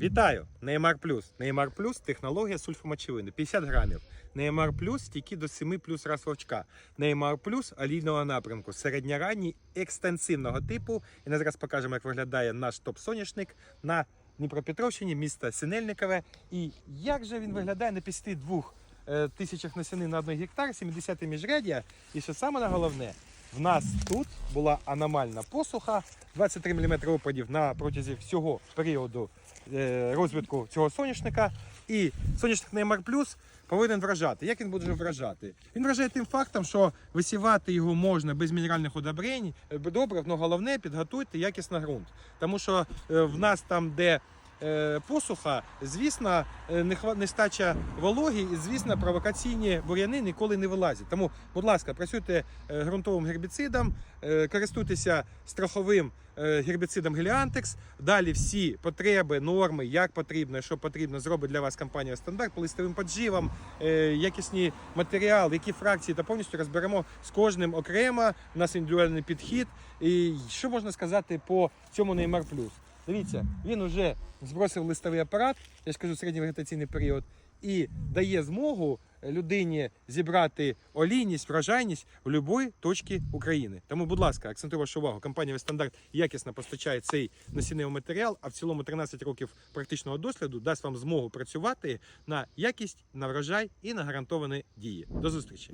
Вітаю! Неймар Плюс. Неймар Плюс технологія сульфомочевини 50 грамів. Неймар Плюс стійкі до 7 плюс раз вовчка. Неймар Плюс олійного напрямку, середньоранній, екстенсивного типу. І ми зараз покажемо, як виглядає наш топ-соняшник на Дніпропетровщині, місто Синельникове. І як же він виглядає на 52 е, тисячах насінин на 1 гектар, 70 міжряддя. І що саме головне, в нас тут була аномальна посуха, 23 мм опадів на протязі всього періоду е, розвитку цього соняшника. І соняшник Неймар Плюс повинен вражати. Як він буде вражати? Він вражає тим фактом, що висівати його можна без мінеральних удобрень, е, добрив, але головне підготуйте якісно ґрунт. Тому що е, в нас там, де посуха, звісно, е, нестача вологі і, звісно, провокаційні бур'яни ніколи не вилазять. Тому, будь ласка, працюйте е, ґрунтовим гербіцидом, е, користуйтеся страховим е, гербіцидом Геліантекс. Далі всі потреби, норми, як потрібно, що потрібно, зробить для вас компанія стандарт листовим подживам, е, якісні матеріали, які фракції та повністю розберемо з кожним окремо. У нас індивідуальний підхід. І що можна сказати по цьому Неймар Плюс? Дивіться, він вже збросив листовий апарат, я ж кажу, середній вегетаційний період, і дає змогу людині зібрати олійність, врожайність в будь-якій точці України. Тому, будь ласка, акцентую вашу увагу, компанія «Вестандарт» якісно постачає цей насінневий матеріал, а в цілому 13 років практичного досліду дасть вам змогу працювати на якість, на врожай і на гарантовані дії. До зустрічі!